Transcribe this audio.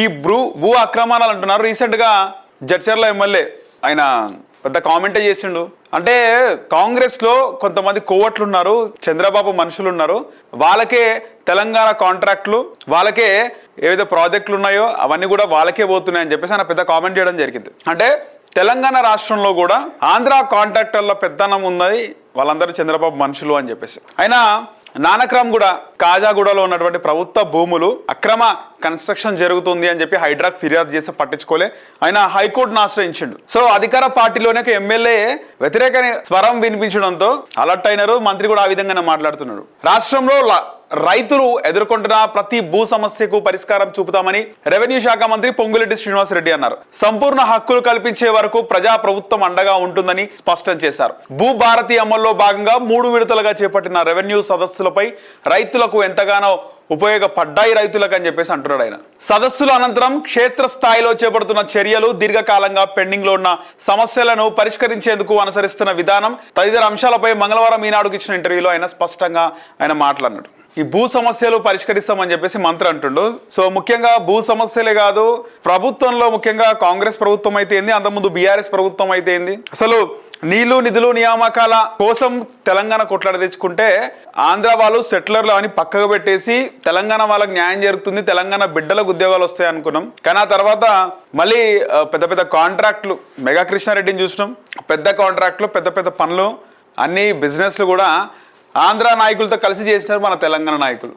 ఈ భూ భూ అక్రమాలు అంటున్నారు. రీసెంట్గా జడ్చర్ల ఎమ్మెల్యే ఆయన పెద్ద కామెంటే చేసిండు. అంటే కాంగ్రెస్లో కొంతమంది కోవట్లు ఉన్నారు చంద్రబాబు మనుషులు ఉన్నారు వాళ్ళకే తెలంగాణ కాంట్రాక్ట్లు వాళ్ళకే ఏవైతే ప్రాజెక్టులు ఉన్నాయో అవన్నీ కూడా వాళ్ళకే పోతున్నాయని చెప్పేసి ఆయన పెద్ద కామెంట్ చేయడం జరిగింది. అంటే తెలంగాణ రాష్ట్రంలో కూడా ఆంధ్ర కాంట్రాక్టర్ల పెద్దనం ఉన్నది వాళ్ళందరూ చంద్రబాబు మనుషులు అని చెప్పేసి. అయినా నానక్రామ్ కూడా కాజాగూడలో ఉన్నటువంటి ప్రభుత్వ భూములు అక్రమ కన్స్ట్రక్షన్ జరుగుతుంది అని చెప్పి హైడ్రాక్ ఫిర్యాదు చేసి పట్టించుకోలే. ఆయన హైకోర్టును ఆశ్రయించిండు. సో అధికార పార్టీలోనే ఎమ్మెల్యే వ్యతిరేక స్వరం వినిపించడంతో అలర్ట్ అయినారు మంత్రి కూడా ఆ విధంగానే మాట్లాడుతున్నాడు రాష్ట్రంలో ల- రైతులు ఎదుర్కొంటున్న ప్రతి భూ సమస్యకు పరిష్కారం చూపుతామని రెవెన్యూ శాఖ మంత్రి పొంగులెడ్డి శ్రీనివాసరెడ్డి అన్నారు. సంపూర్ణ హక్కులు కల్పించే వరకు ప్రజా ప్రభుత్వం అండగా ఉంటుందని స్పష్టం చేశారు. భూ భారతి అమల్లో భాగంగా మూడు విడతలుగా చేపట్టిన రెవెన్యూ సదస్సులపై రైతులకు ఎంతగానో ఉపయోగపడ్డాయి రైతులకు అని చెప్పేసి అంటున్నాడు ఆయన. సదస్సుల అనంతరం క్షేత్రస్థాయిలో చేపడుతున్న చర్యలు దీర్ఘకాలంగా పెండింగ్లో ఉన్న సమస్యలను పరిష్కరించేందుకు అనుసరిస్తున్న విధానం తదితర అంశాలపై మంగళవారం ఈనాడుకి ఇచ్చిన ఇంటర్వ్యూలో ఆయన స్పష్టంగా ఆయన మాట్లాడినాడు. ఈ భూ సమస్యలు పరిష్కరిస్తామని చెప్పేసి మంత్రి అంటుండు. సో ముఖ్యంగా భూ సమస్యలే కాదు ప్రభుత్వంలో ముఖ్యంగా కాంగ్రెస్ ప్రభుత్వం అయితే ఏంది? అంతకుముందు బీఆర్ఎస్ ప్రభుత్వం అయితే ఏంది? అసలు నీళ్ళు నిధులు నియామకాల కోసం తెలంగాణ కొట్లాడ తెచ్చుకుంటే ఆంధ్ర వాళ్ళు సెటిలర్లు అని పక్కకు పెట్టేసి తెలంగాణ వాళ్ళకి న్యాయం జరుగుతుంది తెలంగాణ బిడ్డలకు ఉద్యోగాలు వస్తాయి అనుకున్నాం. కానీ ఆ తర్వాత మళ్ళీ పెద్ద పెద్ద కాంట్రాక్ట్లు మెగా కృష్ణారెడ్డిని చూసినాం. పెద్ద కాంట్రాక్ట్లు పెద్ద పెద్ద పనులు అన్ని బిజినెస్లు కూడా ఆంధ్ర నాయకులతో కలిసి చేసినారు మన తెలంగాణ నాయకులు.